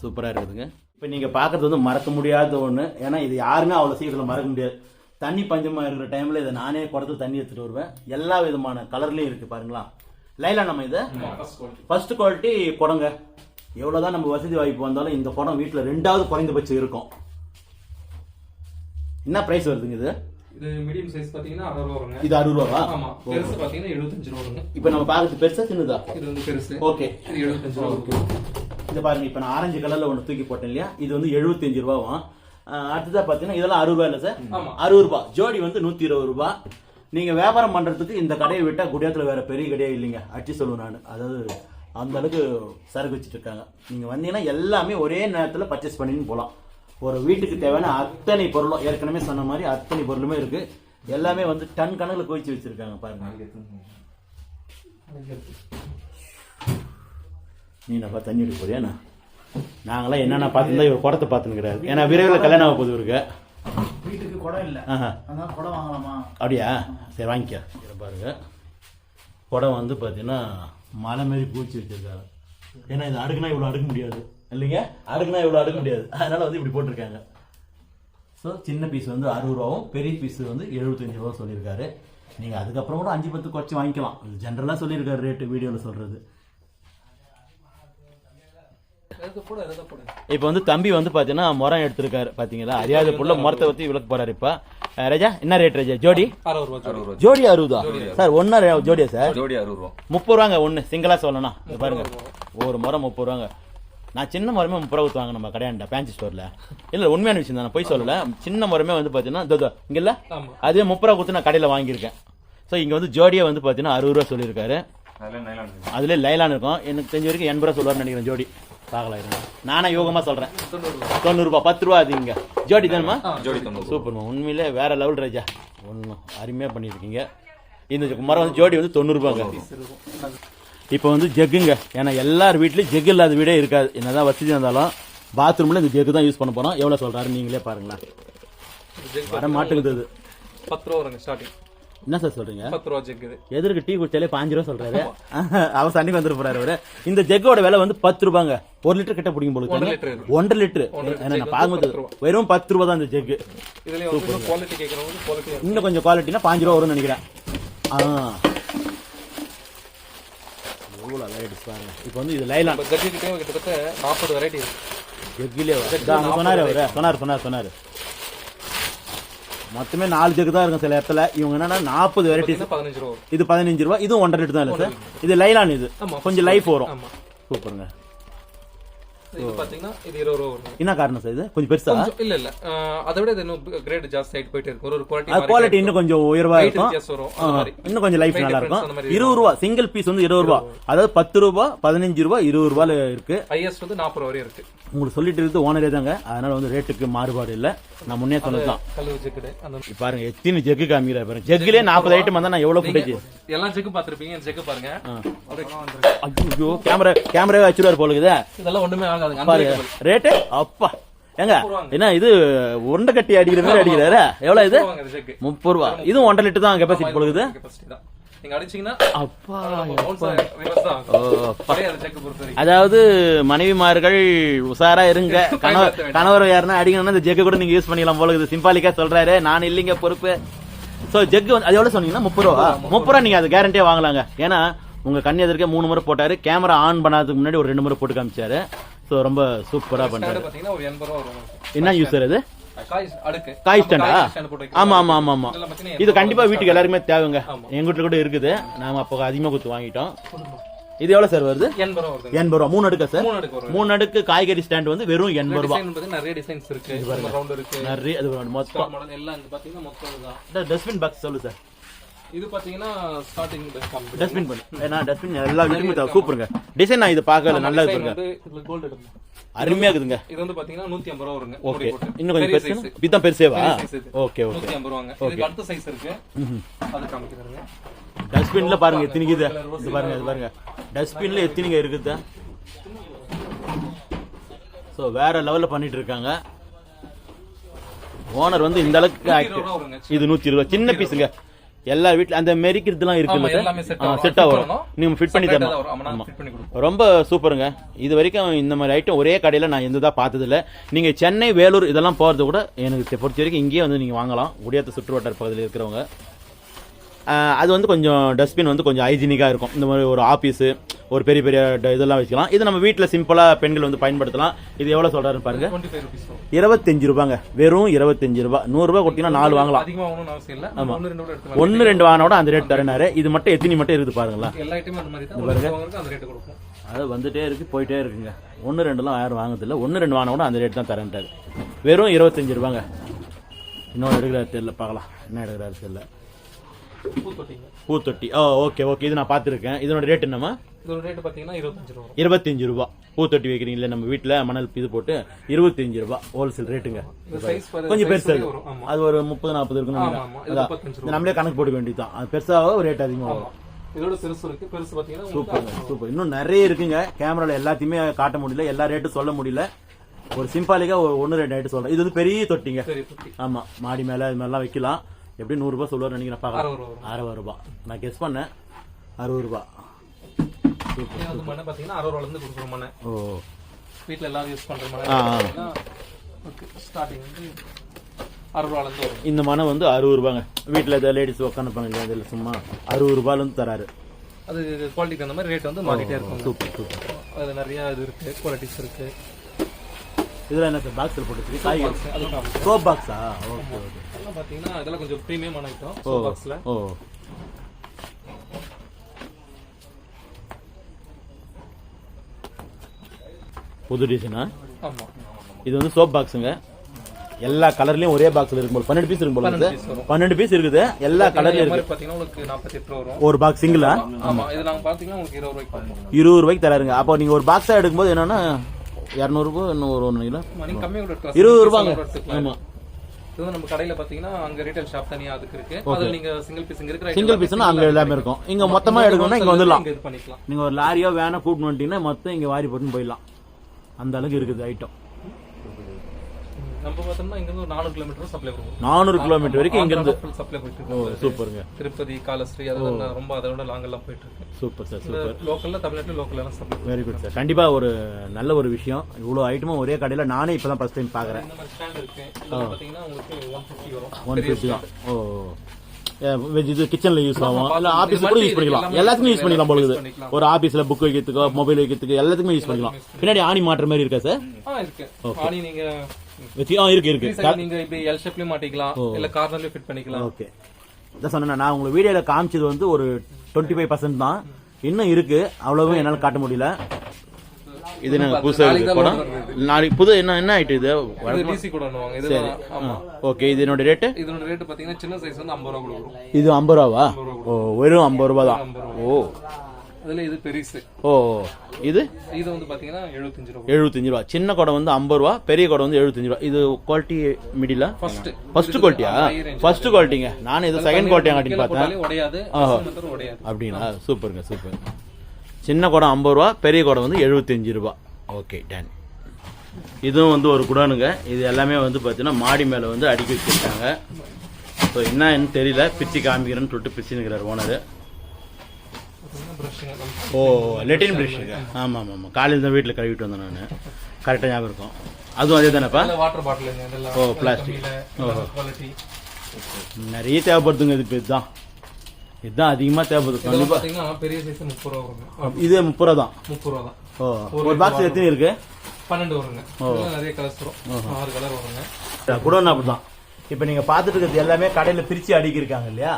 சூப்பராக இருக்குதுங்க. இப்போ நீங்கள் பார்க்குறது வந்து மறக்க முடியாத ஒன்று ஏன்னா இது யாருமே அவ்வளோ சீக்கிரத்தில் மறக்க முடியாது. தண்ணி பஞ்சமாக இருக்கிற டைமில் இதை நானே குடத்துல தண்ணி எடுத்துகிட்டு வருவேன். எல்லா விதமான கலர்லேயும் இருக்குது பாருங்களா. லைலா நம்ம இது ஃபர்ஸ்ட் குவாலிட்டி குடங்க. எவ்வளவுதான் நம்ம வசதி வாய்ப்பு வந்தாலும் இந்த குடம் வீட்டுல ரெண்டாவது குறைந்தபட்சம் இருக்கும். என்ன பிரைஸ் வருதுங்க இது? இது மீடியம் சைஸ் பாத்தீங்கன்னா அறுபது ரூபா வருங்க. இது அறுபது ரூபாவா? ஆமா பெருசு பாத்தீங்கன்னா எழுபத்தஞ்சு ரூபா இப்போ நம்ம பார்க்கறது பெருசா சின்னதா? இது வந்து பெருசு. ஓகே இது எழுபத்தஞ்சு ரூபா வருங்க. இது பாருங்க இப்போ நான் ஆரஞ்சு கலர்ல ஒன்று தூக்கி போட்டேன் இல்லையா? இது வந்து எழுபத்தஞ்சு ரூபாவும் அடுத்ததா பார்த்தீங்கன்னா இதெல்லாம் அறுபது இல்லை சார். அறுபது ரூபாய். ஜோடி வந்து நூத்தி இருபது ரூபாய். நீங்க வியாபாரம் பண்றதுக்கு இந்த கடையை விட்டா குடியாத்துல வேற பெரிய கடையே இல்லைங்க. அடிச்சு சொல்லுவேன் நான். அதாவது அந்த அளவுக்கு சரக்கு வச்சுட்டு இருக்காங்க நீங்க வந்தீங்கன்னா எல்லாமே ஒரே நேரத்துல பர்ச்சேஸ் பண்ணின்னு போலாம். ஒரு வீட்டுக்கு தேவையான அத்தனை பொருளும் ஏற்கனவே சொன்ன மாதிரி அத்தனை பொருளுமே இருக்கு. எல்லாமே வந்து டன் கணக்குல குவிச்சு வச்சிருக்காங்க பாருங்க. நீ நம்ம தண்ணி எடுக்க போறியா? நாங்களாம் என்னென்ன பார்த்துருந்தா இவர் குடத்தை பார்த்துன்னு ஏன்னா விரைவில் கல்யாணம் ஆக போகுது இவருக்கு. வீட்டுக்கு குடம் இல்ல. குடம் வாங்கலாமா? அப்படியா? சரி வாங்கிக்க. பாருங்க. குடம் வந்து பார்த்தீங்கன்னா மலை மாரி பூச்சி வச்சிருக்காரு ஏன்னா இது அடுக்குனா இவ்வளோ அடுக்க முடியாது. இல்லைங்க? அடுக்குனா இவ்வளோ அடுக்க முடியாது. அதனால வந்து இப்படி போட்டிருக்காங்க. ஸோ சின்ன பீஸ் வந்து அறுபது ரூபாவும் பெரிய பீஸ் வந்து எழுபத்தஞ்சு ரூபா சொல்லியிருக்காரு. நீங்கள் அதுக்கப்புறம் கூட அஞ்சு பத்து குறைச்சி வாங்கிக்கலாம். இது ஜென்ரலாக சொல்லியிருக்காரு ரேட்டு வீடியோவில் சொல்கிறது இப்போ வந்து தம்பி வந்து பார்த்தீங்கன்னா முறம் எடுத்திருக்காரு பார்த்தீங்களா அறியாத புள்ள முறத்தை பற்றி விளக்க போறாரு இப்போ. ரஜா என்ன ரேட் ரஜா? ஜோடி? ஜோடி. அறுபது சார் ஒன்னா ஜோடியா சார்? ஜோடி அறுபது ரூபா. முப்பது ரூபாங்க ஒன்று சிங்கிளா சொல்லணும் பாருங்க. ஒரு முறை முப்பது ரூபாங்க. நான் சின்ன முறமே முப்பது ரூபா வாங்க நம்ம கடையாண்ட பேன்சி ஸ்டோர்ல இல்ல உண்மையான விஷயம் தான் நான் போய் சொல்லல. சின்ன முறமே வந்து இதோ, இங்க இல்ல? அதே முப்பது ரூபா கொடுத்து நான் கடையில வாங்கியிருக்கேன். ஸோ இங்க வந்து ஜோடியா வந்து பாத்தீங்கன்னா அறுபது ரூபா சொல்லியிருக்காரு. அதில் நைலான் இருக்கு. அதுல லைலான் இருக்கும். எனக்கு தெரிஞ்ச வரைக்கும் எண்பது ரூபா சொல்லுவாருன்னு நினைக்கிறேன் ஜோடி. பார்க்கலாம் இருங்க. நானா யோகமா சொல்றேன். தொண்ணூறு ரூபாய் பத்து ரூபா அதிகங்க ஜோடி தானமா ஜோடி சூப்பர்மா உண்மையிலே வேற லெவல் ராஜா. ஒன்றும் அருமையாக பண்ணியிருக்கீங்க. இந்த மரம் வந்து ஜோடி வந்து தொண்ணூறுபாங்க. இப்போ வந்து ஜக்குங்க. ஏன்னா எல்லார் வீட்லேயும் ஜெக் இல்லாத வீடே இருக்காது. என்னதான் வசதி இருந்தாலும் பாத்ரூமில் இந்த ஜெக்கு தான் யூஸ் பண்ண போகிறோம் எவ்வளோ சொல்கிறாரு நீங்களே பாருங்களேன். வர மாட்டேங்குது. பத்து ரூபா வருங்க ஸ்டார்டிங் என்ன சார் சொல்றீங்க? பத்து ரூபா ஜெக் எதிர்க்கு டீ குடிச்சாலே பாஞ்சு ரூபா சொல்றாரு. (laughs) அவர் சண்டைக்கு வந்துட்டு போறாரு அவரு. இந்த ஜெக்கோட விலை வந்து பத்து ரூபாங்க. ஒரு லிட்டர் கிட்ட பிடிக்கும் போல ஒன்றரை. லிட்டர் நான் பார்க்கும்போது. வெறும் பத்து ரூபா தான் இந்த ஜெக்கு. இன்னும் கொஞ்சம் குவாலிட்டினா பாஞ்சு ரூபா வரும்னு நினைக்கிறேன். ஆ. எவ்வளோ வெரைட்டிஸ் பாருங்க இப்போ வந்து இது லைலான் கிட்டத்தட்ட நாற்பது வெரைட்டி இருக்கு. ஜெக்கிலே சொன்னாரு அவரு. சொன்னார் சொன்னார் சொன்னார். மொத்தமே நாலு ஜெக்கு தான் இருக்கும் சில இடத்துல. இவங்க என்னன்னா நாற்பது வெரைட்டிஸ் பதினஞ்சு ரூபா. இது பதினஞ்சு ரூபா இதுவும் ஒன்றரை லிட்டர் தான் இல்லை சார். இது லைலான் இது. கொஞ்சம் லைஃப் வரும். சூப்பருங்க. இது பாத்தீங்கன்னா இது இருபது ரூபா வரும் என்ன காரணம் சார் இது? கொஞ்சம் பெருசா? இல்ல இல்ல. அதை விட இது இன்னும் கிரேட் ஜாஸ்தி ஆயிட்டு போயிட்டு இருக்கு. ஒரு குவாலிட்டி இன்னும் கொஞ்சம் உயர்வா இருக்கும். இன்னும் கொஞ்சம் லைஃப் நல்லா இருக்கும். இருபது ரூபா சிங்கிள் பீஸ் வந்து இருபது ரூபா. அதாவது பத்து ரூபா பதினஞ்சு ரூபா இருபது ரூபால இருக்கு. ஹையஸ்ட் வந்து நாற்பது ரூபா இருக்கு. உங்களுக்கு சொல்லிட்டு இருக்குது ஓனரே தாங்க. அதனால வந்து ரேட்டுக்கு மாறுபாடு இல்ல. நான் முன்னே இப்ப பாருங்க எத்தனை ஜெக்கு காமிக்கிற பாருங்க. ஜெக்குலே நாற்பது ஐட்டம் வந்தா நான் எவ்வளவு ஃபுட்டேஜ் பாத்திருப்பீங்க பாருங்க. ஐயோ கேமரா கேமராவே வச்சிருவாரு போல இருக்குதே. இதெல்லாம் ஒண்ணுமே ஆகாதுங்க ரேட்டு? அப்பா. ஏங்க என்ன இது உருண்டை கட்டி அடிக்கிற மாதிரி அடிக்கிறாரு? எவ்வளவு இது? முப்பது ரூபா. இதுவும் ஒன்றரை லிட்டர் தான் கெப்பாசிட்டி பொழுது அதாவது மனைவிமார்கள் உஷாரா இருங்க. (laughs) கணவர் கணவர் யாருன்னா அடிக்கணும்னா இந்த ஜெக்கு கூட நீங்க யூஸ் பண்ணிக்கலாம் போல இது சிம்பாலிக்கா சொல்றாரு. நான் இல்லைங்க பொறுப்பு. சோ வந்து அது எவ்வளவு சொன்னீங்கன்னா முப்பது ரூபா. முப்பது ரூபா நீங்க அது கேரண்டியா வாங்கலாங்க. ஏன்னா உங்க கண் எதிர்க்க மூணு முறை போட்டாரு. கேமரா ஆன் பண்ணாததுக்கு முன்னாடி ஒரு ரெண்டு முறை போட்டு காமிச்சாரு. சோ ரொம்ப சூப்பரா பண்றாரு. ஸ்டாண்ட் பாத்தீங்கன்னா ஒரு எண்பது ரூபா வரும். உங்களுக்கு. என்ன யூஸ் அது காய் ஸ்டாண்டா. ஆமா ஆமா ஆமா ஆமா. இது கண்டிப்பா வீட்டுக்கு எல்லாருக்குமே தேவைங்க. எங்க வீட்டுல கூட இருக்குது. நாம அப்போ அதிகமா கொடுத்து வாங்கிட்டோம். இது எவ்வளவு சார் வருது? எண்பது ரூபா மூணு அடுக்கா சார்? மூணு அடுக்கு காய்கறி ஸ்டாண்ட் வந்து வெறும் எண்பது ரூபா. நிறைய டிசைன்ஸ் இருக்கு. நிறைய அது மொத்தம். டஸ்ட்பின் பாக்ஸ் சொல்லு சார். இது பாத்தீங்கன்னா ஸ்டார்டிங் டஸ்ட்பின் பண்ணு. ஏன்னா டஸ்ட்பின் எல்லா வீட்டுக்குமே. சூப்பருங்க டிசைன் நான் இது பார்க்கல. நல்லா இருக்குங்க. கோல்டு அருமையா இருக்குதுங்க. இது வந்து பாத்தீங்கன்னா நூத்தி ஐம்பது ரூபா வருங்க. ஓகே. இன்னும் கொஞ்சம் பெருசு. இதுதான் பெருசேவா. Okay okay. நூத்தி ஐம்பது ரூபாங்க. இதுக்கு அடுத்த சைஸ் இருக்கு. அது காமிக்கிறாங்க. டஸ்ட்பின்ல பாருங்க எத்தனைக்கு இது பாருங்க இது பாருங்க. டஸ்ட்பின்ல எத்தனைங்க இருக்குது? ஸோ வேற லெவல்ல பண்ணிட்டு இருக்காங்க. ஓனர் வந்து இந்த அளவுக்கு இது நூத்தி இருபது சின்ன பீஸுங்க எல்லா வீட்ல அந்த மெரிக்கிறதுலாம் இருக்குல்ல செட்டா வரும். நீங்க ஃபிட் பண்ணி தரணும் ரொம்ப சூப்பருங்க. இது வரைக்கும் இந்த மாதிரி ஐட்டம் ஒரே கடையில நான் எந்ததா பார்த்தது இல்ல நீங்க சென்னை வேலூர் இதெல்லாம் போறது கூட எனக்கு பொறுத்த வரைக்கும் இங்கேயே வந்து நீங்க வாங்கலாம். குடியாத்த சுற்று வட்டார பகுதியில் இருக்கிறவங்க. அது வந்து கொஞ்சம் டஸ்ட்பின் வந்து கொஞ்சம் ஹைஜீனிக்காக இருக்கும். இந்த மாதிரி ஒரு ஆஃபீஸு ஒரு பெரிய பெரிய இதெல்லாம் வச்சுக்கலாம். இது நம்ம வீட்டில் சிம்பிளாக பெண்கள் வந்து பயன்படுத்தலாம். இது எவ்வளோ சொல்கிறாருன்னு பாருங்க. இருபத்தஞ்சு ரூபாங்க. வெறும் இருபத்தஞ்சு ரூபா. நூறுரூபா கொடுத்தீங்கன்னா நாலு வாங்கலாம். எடுத்துக்கலாம் ஒன்று ரெண்டு வாங்கினோட அந்த ரேட் தரேனாரு. இது மட்டும் எத்தனை மட்டும் இருக்குது பாருங்களா கொடுப்போம். அது வந்துட்டே இருக்கு போயிட்டே இருக்குங்க. ஒன்று ரெண்டுலாம் யாரும் வாங்குறதில்ல. ஒன்று ரெண்டு வாங்கினா கூட அந்த ரேட் தான் தரேன்ட்டாரு. வெறும் இருபத்தஞ்சு ரூபாங்க. இன்னும் எடுக்கிறாரு தெரியல பார்க்கலாம். என்ன எடுக்கிறாரு தெரியல. பூத்தொட்டி. Oh okay okay. இது நான் பார்த்துருக்கேன். இதனோட ரேட் என்னம்மா? இதோட ரேட் பாத்தீங்கன்னா இருபத்தஞ்சு ரூபா இருபத்தஞ்சு ரூபா. பூத்தொட்டி வைக்கிறீங்களே நம்ம வீட்டில் மணல் இது போட்டு இருபத்தஞ்சு ரூபா ஹோல்சேல் ரேட்டுங்க கொஞ்சம் பெருசா வரும். இருக்கும் ஆமா அது ஒரு முப்பது நாற்பது இது நம்மளே கணக்கு போட்டுக்க வேண்டியதுதான். அது பெருசாக ரேட் அதிகமாக வரும் இதோட பெருசு இருக்கு. பெருசு பாத்தீங்கன்னா சூப்பருங்க சூப்பர் இன்னும் நிறைய இருக்குங்க. கேமரால எல்லாத்தையுமே காட்ட முடியல. எல்லா ரேட்டும் சொல்ல முடியல. ஒரு சிம்பாலிக்கா ஒரு ஒன்று ரெண்டு ரேட்டு சொல்றேன். இது வந்து பெரிய தொட்டிங்க. ஆமா. மாடி மேல இது மாதிரிலாம் வைக்கலாம். எப்படி நூறு ரூபாய் சொல்லுவார் நினைக்கிறேன். பார்க்கலாம் அறுபது ரூபா. நான் கெஸ் பண்ணேன். அறுபது ரூபாய் இது வந்து மண்ணை பாத்தீங்கன்னா அறுபது ரூபால இருந்து கொடுக்குற மண்ணை. ஓ. வீட்ல எல்லாரும் யூஸ் பண்ற மண்ணை. பாத்தீங்கன்னா ஸ்டார்டிங் வந்து இந்த மனை வந்து அறுபது ரூபாங்க. வீட்டில் ஏதாவது லேடிஸ் உட்காந்துப்பாங்க அதில் சும்மா அறுபது ரூபாயில இருந்து தராரு. அது குவாலிட்டிக்கு அந்த மாதிரி ரேட் வந்து மாறிட்டே இருக்கும் சூப்பர் சூப்பர். அது நிறைய இது இருக்கு குவாலிட்டிஸ் இருக்கு. இதெல்லாம் என்ன சார் பாக்ஸில் போட்டு? காய்கறி. சோப் பாக்ஸா ஓகே ஓகே பாத்தீங்கன்னா இதெல்லாம் கொஞ்சம் ப்ரீமியமான ஐட்டம் ஓ பாக்ஸ்ல ஓ. புது டிசைனா இது வந்து சோப் பாக்ஸுங்க எல்லா கலர்லயும் ஒரே பாக்ஸ்ல இருக்கும் போல. பன்னெண்டு பீஸ் இருக்கும் போல பன்னெண்டு பீஸ் இருக்குது. எல்லா கலர்லயும் இருக்கு. ஒரு பாக்ஸ் சிங்கிளா ஆமா. இது நாங்க பாத்தீங்கன்னா உங்களுக்கு இருபது ரூபாய்க்கு பார்ப்போம் இருபது ரூபாய்க்கு தராருங்க. அப்போ நீங்க ஒரு பாக்ஸா எடுக்கும்போது என்னன்னா இரநூறுபா இன்னும் ஒரு ஒன்று எடுக்கலாம் இருபது ரூபாங்க. piece கூட எடுத்துக்கலாம். ஆமா இது நம்ம கடையில பாத்தீங்கன்னா அங்க ரீட்டைல் ஷாப் தனியா அதுக்கு இருக்கு. அதுல நீங்க சிங்கிள் பீஸ் இங்க இருக்கிற சிங்கிள் பீஸ்னா அங்க எல்லாமே இருக்கும். இங்க மொத்தமா எடுக்கணும்னா இங்க வந்துடலாம். இங்க இது பண்ணிக்கலாம். நீங்க ஒரு லாரியோ வேனோ கூட்டிட்டு வந்துட்டீங்கன்னா மொத்தம் இங்க வாரி போட்டுன்னு போயிடலாம். அந்த அளவுக்கு இருக்குது ஐட்டம் நம்ம பார்த்தோம்னா இங்க இருந்து ஒரு நானூறு கிலோமீட்டர் சப்ளை பண்ணுவோம் நானூறு கிலோமீட்டர் வரைக்கும் இங்க இருந்து சப்ளை போயிட்டு இருக்கு. சூப்பருங்க. திருப்பதி காலஸ்ரீ அதெல்லாம் ரொம்ப அதோட லாங் எல்லாம் போயிட்டு இருக்கு. Super sir super. லோக்கல்ல தமிழ்நாட்டுல லோக்கல் எல்லாம் சப்ளை வெரி குட் சார் கண்டிப்பா ஒரு நல்ல ஒரு விஷயம். இவ்வளோ ஐட்டமும் ஒரே கடையில் நானே இப்பதான் ஃபர்ஸ்ட் டைம் பார்க்குறேன் இந்த மாதிரி ஸ்டாண்ட் இருக்கு. பாத்தீங்கன்னா உங்களுக்கு வரும். தான். ஓ இது கிச்சன்ல யூஸ் ஆகும். இல்ல ஆபீஸ் கூட யூஸ் பண்ணிக்கலாம். எல்லாத்துக்குமே யூஸ் பண்ணிக்கலாம் போல. ஒரு ஆபீஸ்ல புக் வைக்கிறதுக்கோ மொபைல் வைக்கிறதுக்கு எல்லாத்துக்குமே யூஸ் பண்ணிக்கலாம். பின்னாடி ஆணி மாட்டுற மாதிரி இருக்கா சார் ஆ நீங்க ஆ இருக்கு இருக்கு. நீங்க இப்படி எல் ஷேப்லயும் மாட்டிக்கலாம். இல்ல கார்னர்லயும் ஃபிட் பண்ணிக்கலாம். ஓகே இதான் சொன்னேன் நான் உங்களுக்கு வீடியோல காமிச்சது வந்து ஒரு டுவெண்ட்டி ஃபைவ் பர்சன்ட் தான். இன்னும் இருக்கு. அவ்வளவும் என்னால காட்ட முடியல. இது என்ன புதுசா இருக்கு படம். நாளைக்கு புது என்ன என்ன ஆயிட்டு இது? டிசி கூட பண்ணுவாங்க. இது ஆமா. ஓகே இது என்னோட இதோட ரேட் பாத்தீங்கன்னா சின்ன சைஸ் வந்து 50 ரூபா கொடுக்குறோம். இது ஐம்பது ரூபாவா? ஓ வெறும் ஐம்பது ரூபா தான். ஓ. அதுல இது பெருசு. ஓ இது? இது வந்து பாத்தீங்கன்னா 75 ரூபா. எழுபத்தஞ்சு ரூபா. சின்ன குடம் வந்து ஐம்பது ரூபா பெரிய குடம் வந்து எழுபத்தஞ்சு ரூபா. இது குவாலிட்டி மிடிலா ஃபர்ஸ்ட் ஃபர்ஸ்ட் குவாலிட்டியா ஃபர்ஸ்ட் குவாலிட்டிங்க நான் இது செகண்ட் குவாலிட்டி காட்டின்னு பார்த்தேன். உடையாது. அப்படிங்களா? சூப்பருங்க சூப்பர் சின்ன குடம் ஐம்பது ரூபா பெரிய குடம் வந்து எழுபத்தஞ்சு ரூபா. ஓகே டன் இதுவும் வந்து ஒரு குடோனுங்க. இது எல்லாமே வந்து பார்த்தீங்கன்னா மாடி மேலே வந்து அடுக்கி வச்சிருக்காங்க. ஸோ என்னன்னு தெரியல. பிச்சு காமிக்கிறேன்னு சொல்லிட்டு பிச்சு நிற்கிறார் ஓனர் ஓ லெட்டின் ப்ரஷ்ஷுங்க ஆமாம் ஆமாம் ஆமாம் காலையில் தான் வீட்டில் கழுவிட்டு வந்தேன் நான். கரெக்டாக ஞாபகம் இருக்கும். அதுவும் அதே தானேப்பா? வாட்டர் இதெல்லாம் ஓ, plastic. குவாலிட்டி நிறைய தேவைப்படுதுங்க இது இப்போ இதுதான். இதுதான் அதிகமாக தேவைப்படுது. கண்டிப்பாக பெரிய சைஸ் 30 ரூபா இது முப்பது ரூபா தான்? 30 ரூபா தான். ஓ ஒரு பாக்ஸ் எத்தனை இருக்கு? 12 வருங்க. நிறைய கலர்ஸ் வரும். ஆறு கலர் வருங்க. குடோன் அப்படிதான். இப்போ நீங்க பார்த்துட்டு இருக்கிறது எல்லாமே கடையில பிரிச்சு அடுக்கியிருக்காங்க இல்லையா?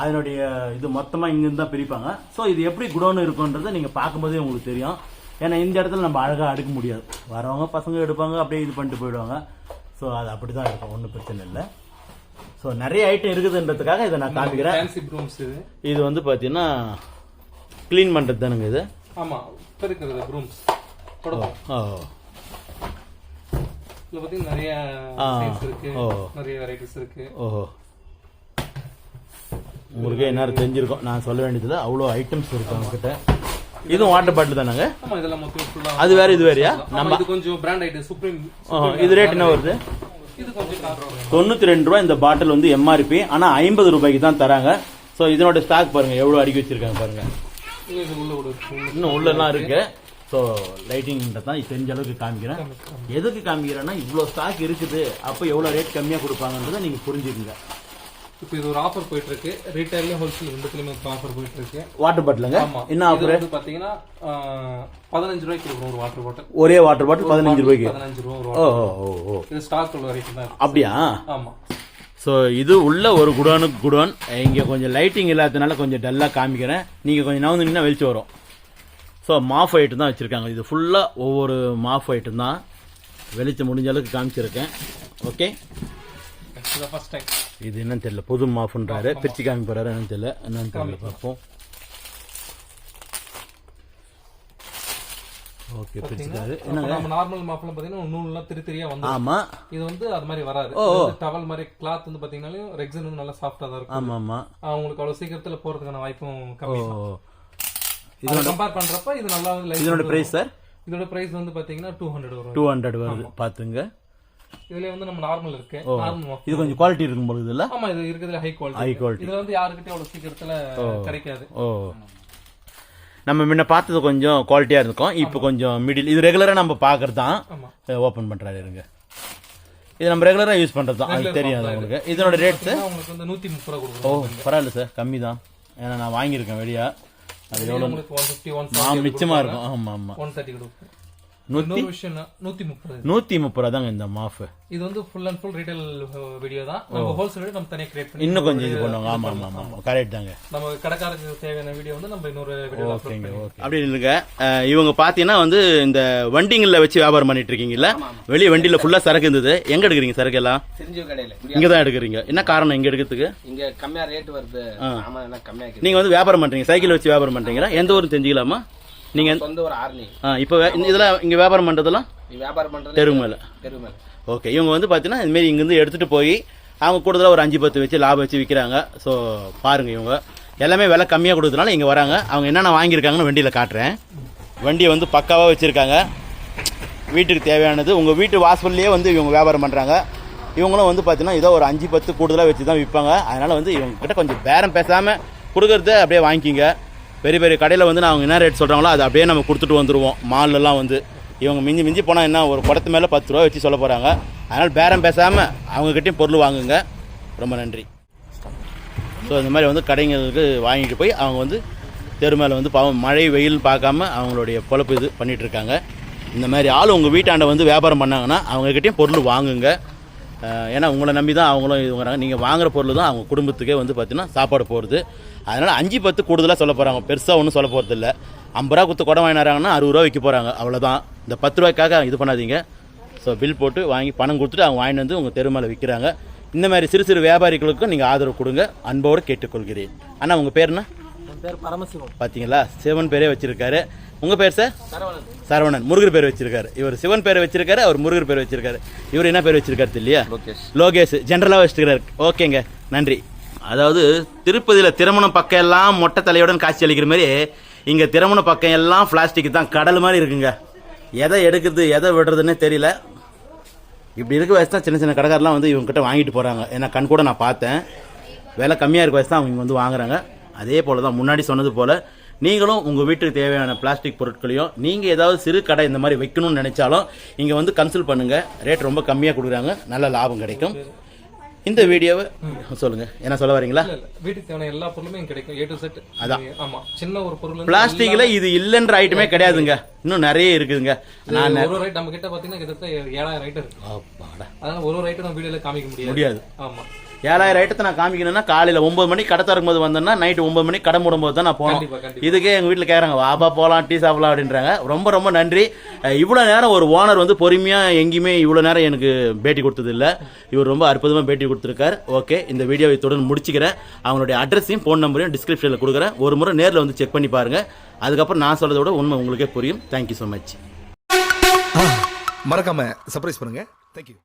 அதனுடைய இது மொத்தமா இங்கிருந்து தான் பிரிப்பாங்க. ஸோ இது எப்படி குடோன் இருக்குன்றதை நீங்க பார்க்கும்போதே உங்களுக்கு தெரியும். ஏன்னா இந்த இடத்துல நம்ம அழகா அடுக்க முடியாது. வரவங்க பசங்க எடுப்பாங்க அப்படியே இது பண்ணிட்டு போயிடுவாங்க. ஸோ அது அப்படிதான் இருக்கும். ஒன்றும் பிரச்சனை இல்லை. ஸோ நிறைய ஐட்டம் இருக்குதுன்றதுக்காக இதை நான் காமிக்கிறேன். இது. வந்து பார்த்தீங்கன்னா க்ளீன் பண்ணுறது தானுங்க இது. ஆமா இப்ப இருக்கிறது ப்ரூம்ஸ் இதுல நிறைய இருக்கு. ஓ. நிறைய வெரைட்டிஸ் இருக்கு. ஓஹோ. உங்களுக்கு என்ன தெரிஞ்சிருக்கும். நான் சொல்ல வேண்டியதுல அவ்வளோ ஐட்டம்ஸ் இருக்கு அவங்ககிட்ட. இதுவும் வாட்டர் பாட்டில் தானாங்க? அது வேற இது வேறயா? நம்ம கொஞ்சம் பிராண்ட் ஐட்டம் சுப்ரீம் இது ரேட் என்ன வருது? தொண்ணூத்தி ரெண்டு ரூபா இந்த பாட்டில் வந்து எம்ஆர்பி ஆனா ஐம்பது ரூபாய்க்கு தான் தராங்க. ஸோ இதனோட ஸ்டாக் பாருங்க எவ்வளவு அடுக்கி வச்சிருக்காங்க பாருங்க. இன்னும் உள்ளெல்லாம் இருக்கு. ஸோ லைட்டிங் தான் தெரிஞ்ச அளவுக்கு காமிக்கிறேன். எதுக்கு காமிக்கிறேன்னா இவ்வளோ ஸ்டாக் இருக்குது. அப்போ எவ்வளோ ரேட் கம்மியாக கொடுப்பாங்கன்றதை நீங்கள் புரிஞ்சுக்குங்க. இப்போ இது ஒரு ஆஃபர் போயிட்டு இருக்கு ரீட்டைல்ல ஹோல்சேல் ரெண்டுத்துலயுமே இப்போ ஆஃபர் போயிட்டு இருக்கு வாட்டர் பாட்டிலுங்க ஆமா. என்ன ஆஃபர் வந்து பாத்தீங்கன்னா பதினஞ்சு ரூபாய்க்கு கொடுக்குறோம் ஒரு வாட்டர் பாட்டில் ஒரே வாட்டர் பாட்டில் பதினஞ்சு ரூபாய்க்கு? பதினஞ்சு ரூபா ஒரு ஓ ஓ ஓ இது ஸ்டாக் உள்ள வரைக்கும் தான் இருக்கு. அப்படியா? ஆமா. ஸோ இது உள்ள ஒரு குடோனுக்கு குடோன் இங்கே கொஞ்சம் லைட்டிங் இல்லாததுனால கொஞ்சம் டல்லாக காமிக்கிறேன். நீங்கள் கொஞ்சம் நவந்துனீங்கன்னா வெளிச்சு வரும். ஸோ மாஃப் ஐட்டம் தான் வச்சுருக்காங்க. இது ஃபுல்லாக ஒவ்வொரு மாஃப் ஐட்டம் தான். வெளிச்சம் முடிஞ்ச அளவுக்கு காமிச்சிருக்கேன். ஓகே இது ஃபர்ஸ்ட் டைம் இது என்னன்னு தெரியல. புது மாஃப்ன்றாரு. பிரிச்சு காமி போறாரு. என்னன்னு தெரியல. என்னன்னு தெரியல. பார்ப்போம். ஓகே பிரிச்சுக்காரு நம்ம நார்மல் மாப்பிள பாத்தீங்கன்னா நூல்லாம் திரி திரியா வந்து ஆமா. இது வந்து அது மாதிரி வராது. டவல் மாதிரி கிளாத் வந்து பாத்தீங்கன்னாலும் ரெக்ஸன் வந்து நல்லா சாஃப்டா தான் இருக்கும். ஆமா ஆமா. ஆ, உங்களுக்கு அவ்வளவு சீக்கிரத்துல போறதுக்கான வாய்ப்பும் கம்மி இதனோட கம்பேர் பண்றப்ப இது நல்லா வந்து வந்து பிரைஸ் சார் இதோட பிரைஸ் வந்து பாத்தீங்கன்னா டூ ஹண்ட்ரட் வரும். டூ ஹண்ட்ரட் வருது. பாத்துங்க. இதுல வந்து நம்ம நார்மல் இருக்கு. நார்மல் இது கொஞ்சம் குவாலிட்டி இருக்கும் பொழுது இல்ல ஆமா இது இருக்கிறதுல ஹை குவாலிட்டி High quality. இதுல வந்து யாருக்கிட்டயும் அவ்வளவு சீக்கிரத்துல கிடைக்காது. ஓ. நம்ம முன்ன பார்த்தது கொஞ்சம் குவாலிட்டியா இருக்கும். இப்போ கொஞ்சம் மிடில் இது ரெகுலரா நம்ம பாக்குறது தான் ஆமா ஓபன் பண்றாரு இருங்க. இது நம்ம ரெகுலரா யூஸ் பண்றது? தான் அது தெரியாது உங்களுக்கு. இதனோட ரேட் உங்களுக்கு வந்து நூத்தி முப்பது ரூபா ஓ கொடுக்குறோம் பரவாயில்ல சார். கம்மி தான் ஏன்னா நான் வாங்கியிருக்கேன் வெளியா. அது எவ்வளோ உங்களுக்கு ஒன் பிப்டி ஒன் நான் மிச்சமா இருக்கும். ஆமா ஆமா. ஒன் தேர்ட்டி கொடுக்கும் நூத்தி இன்னொரு விஷயம் நூத்தி முப்பது. நூத்தி முப்பது ரூபா தாங்க இந்த மாஃப். இது வந்து full and full retail video தான். நம்ம ஹோல்சேல் நம்ம தனியா கிரியேட் பண்ணி இன்னும் கொஞ்சம் இது பண்ணுவாங்க. ஆமா ஆமா ஆமா கரெக்ட் தாங்க. நம்ம கடைக்காரருக்கு தேவையான வீடியோ வந்து நம்ம இன்னொரு வீடியோ அப்லோட் பண்ணி அப்படி இல்லைங்க. அஹ், இவங்க பாத்தீங்கன்னா வந்து இந்த வண்டிங்கள்ல வச்சு வியாபாரம் பண்ணிட்டு இருக்கீங்கல்ல? வெளிய வண்டியில ஃபுல்லா சரக்கு இருந்தது. எங்க எடுக்கிறீங்க சரக்கு எல்லாம்? கடையில. இங்க தான் எடுக்கிறீங்க. என்ன காரணம் இங்க எடுக்கிறதுக்கு? இங்க கம்மியா ரேட் வருது. ஆமா என்ன கம்மியா இருக்குது நீங்க வந்து வியாபாரம் பண்றீங்க. சைக்கிள் வச்சு வியாபாரம் பண்றீங்களா? எந்த ஊரும் தெரிஞ்சுக்கலாமா? நீங்க சொந்த ஒரு ஆர்னி ஆ, இப்போ இந்த இதெல்லாம் இங்க வியாபாரம் பண்றதெல்லாம்? வியாபாரம் பண்றது தெரு மேல. தெரு மேல. ஓகே இவங்க வந்து பார்த்தீங்கன்னா இதுமாரி இங்கேருந்து எடுத்துகிட்டு போய் அவங்க கூடுதலாக ஒரு அஞ்சு பத்து வச்சு லாபம் வச்சு விற்கிறாங்க ஸோ பாருங்கள் இவங்க. எல்லாமே விலை கம்மியாக கொடுத்தனால இங்கே வராங்க. அவங்க என்னென்ன வாங்கியிருக்காங்கன்னு வண்டியில் காட்டுறேன். வண்டியை வந்து பக்காவாக வச்சுருக்காங்க. வீட்டுக்கு தேவையானது உங்கள் வீட்டு வாசல்லையே வந்து இவங்க வியாபாரம் பண்ணுறாங்க இவங்களும் வந்து பார்த்தீங்கன்னா ஏதோ ஒரு அஞ்சு பத்து கூடுதலாக வச்சு தான் விற்பாங்க அதனால் வந்து இவங்க கிட்ட கொஞ்சம் பேரம் பேசாமல் கொடுக்குறத அப்படியே வாங்கிக்கிங்க. பெரிய பெரிய கடையில் வந்து நான் அவங்க என்ன ரேட் சொல்கிறாங்களோ அதை அப்படியே நம்ம கொடுத்துட்டு வந்துடுவோம் மால்லலாம் வந்து. இவங்க மிஞ்சி மிஞ்சி போனால் என்ன ஒரு குடத்து மேலே பத்து ரூபா வச்சு சொல்ல போகிறாங்க அதனால் பேரம் பேசாமல் அவங்கக்கிட்டையும் பொருள் வாங்குங்க. ரொம்ப நன்றி. ஸோ இந்த மாதிரி வந்து கடைங்களுக்கு வாங்கிட்டு போய் அவங்க வந்து தெரு மேலே வந்து பாவம் மழை வெயில் பார்க்காம அவங்களுடைய பொழப்பு இது பண்ணிகிட்ருக்காங்க இந்த மாதிரி ஆள் உங்கள் வீட்டாண்ட வந்து வியாபாரம் பண்ணாங்கன்னா அவங்கக்கிட்டையும் பொருள் வாங்குங்க. ஏன்னா உங்களை நம்பி தான் அவங்களும் இது வராங்க. நீங்கள் வாங்குற பொருள் தான் அவங்க குடும்பத்துக்கே வந்து பார்த்தீங்கன்னா சாப்பாடு போகிறது அதனால் அஞ்சு பத்து கூடுதலாக சொல்ல போகிறாங்க பெருசாக ஒன்றும் சொல்ல போகிறது இல்லை. ஐம்பது ரூபா கொடுத்து குடம் வாங்கினாராங்கன்னா அறுபது ரூபா விற்க போகிறாங்க அவ்வளோதான் இந்த பத்து ரூபாய்க்காக இது பண்ணாதீங்க. ஸோ பில் போட்டு வாங்கி பணம் கொடுத்துட்டு அவங்க வாங்கிட்டு வந்து உங்கள் தெரு மேலே விற்கிறாங்க இந்த மாதிரி சிறு சிறு வியாபாரிகளுக்கும் நீங்கள் ஆதரவு கொடுங்க. அன்போடு கேட்டுக்கொள்கிறேன். அண்ணா உங்கள் பேர் என்ன? பேர் பரமசிவம். பார்த்தீங்களா சிவன் பேரே வச்சிருக்காரு. உங்கள் பேர் சார்? சரவணன். முருகர் பேர் வச்சிருக்காரு. இவர் சிவன் பேரை வச்சிருக்காரு அவர் முருகர் பேர் வச்சிருக்காரு. இவர் என்ன பேர் வச்சிருக்காரு இல்லையா லோகேஷ். லோகேஷ். ஜென்ரலாக வச்சுருக்காரு. ஓகேங்க. நன்றி. அதாவது திருப்பதியில் திருமணம் பக்கம் எல்லாம் மொட்டை தலையுடன் காட்சி அளிக்கிற மாதிரி இங்கே திருமண பக்கம் எல்லாம் பிளாஸ்டிக் தான் கடல் மாதிரி இருக்குங்க. எதை எடுக்கிறது எதை விடுறதுன்னே தெரியல. இப்படி இருக்க வயசு தான் சின்ன சின்ன கடைக்காரெலாம் வந்து இவங்ககிட்ட வாங்கிட்டு போகிறாங்க ஏன்னா கண் கூட நான் பார்த்தேன். விலை கம்மியாக இருக்க வயசு தான் அவங்க வந்து வாங்குறாங்க. அதே போல் தான் முன்னாடி சொன்னது போல் நீங்களும் உங்கள் வீட்டுக்கு தேவையான பிளாஸ்டிக் பொருட்களையும் நீங்கள் ஏதாவது சிறு கடை இந்த மாதிரி வைக்கணும்னு நினச்சாலும் இங்கே வந்து கன்சல்ட் பண்ணுங்கள் ரேட் ரொம்ப கம்மியாக கொடுக்குறாங்க. நல்ல லாபம் கிடைக்கும். இந்த வீடியோவை சொல்லுங்கள் என்ன சொல்ல வரீங்களா. வீட்டுக்கு தேவையான எல்லா பொருளுமே கிடைக்கும். ஏ டு செட் அதான். ஆமா. சின்ன ஒரு பொருள் இருந்து பிளாஸ்டிக்கில் இது இல்லைன்ற ஐட்டமே கிடையாதுங்க. இன்னும் நிறைய இருக்குதுங்க. நான் ஒரு ரைட் நம்ம கிட்ட பாத்தீங்கன்னா கிட்டத்தட்ட ஏழாயிரம் ரைட் இருக்கு. அதனால ஒரு ஒரு ரைட்டும் நம்ம வீடியோல காமிக்க முடியாது. முடியாது. ஆமா. ஏழாயிரம் ஐட்டத்தை நான் காமிக்கணும்னா காலையில் ஒன்பது மணிக்கு கடை திறக்கும் போது வந்தேன்னா நைட்டு ஒன்பது மணிக்கு கடை மூடும்போது தான் நான் போனோம். இதுக்கே எங்கள் வீட்டில் கேட்குறாங்க வாபா போகலாம் டீ சாப்பிடலாம் அப்படின்றாங்க. ரொம்ப ரொம்ப நன்றி. இவ்வளோ நேரம் ஒரு ஓனர் வந்து பொறுமையாக எங்கேயுமே இவ்வளோ நேரம் எனக்கு பேட்டி கொடுத்தது இல்லை இவர் ரொம்ப அற்புதமாக பேட்டி கொடுத்துருக்காரு. ஓகே இந்த வீடியோவை இத்துடன் முடிச்சுக்கிறேன். அவங்களுடைய அட்ரஸையும் ஃபோன் நம்பரையும் டிஸ்கிரிப்ஷனில் கொடுக்குறேன். ஒரு முறை நேரில் வந்து செக் பண்ணி பாருங்கள் அதுக்கப்புறம் நான் சொல்கிறத விட உண்மை உங்களுக்கே புரியும். தேங்க்யூ ஸோ மச் மறக்காம சர்ப்ரைஸ் பண்ணுங்க. Thank you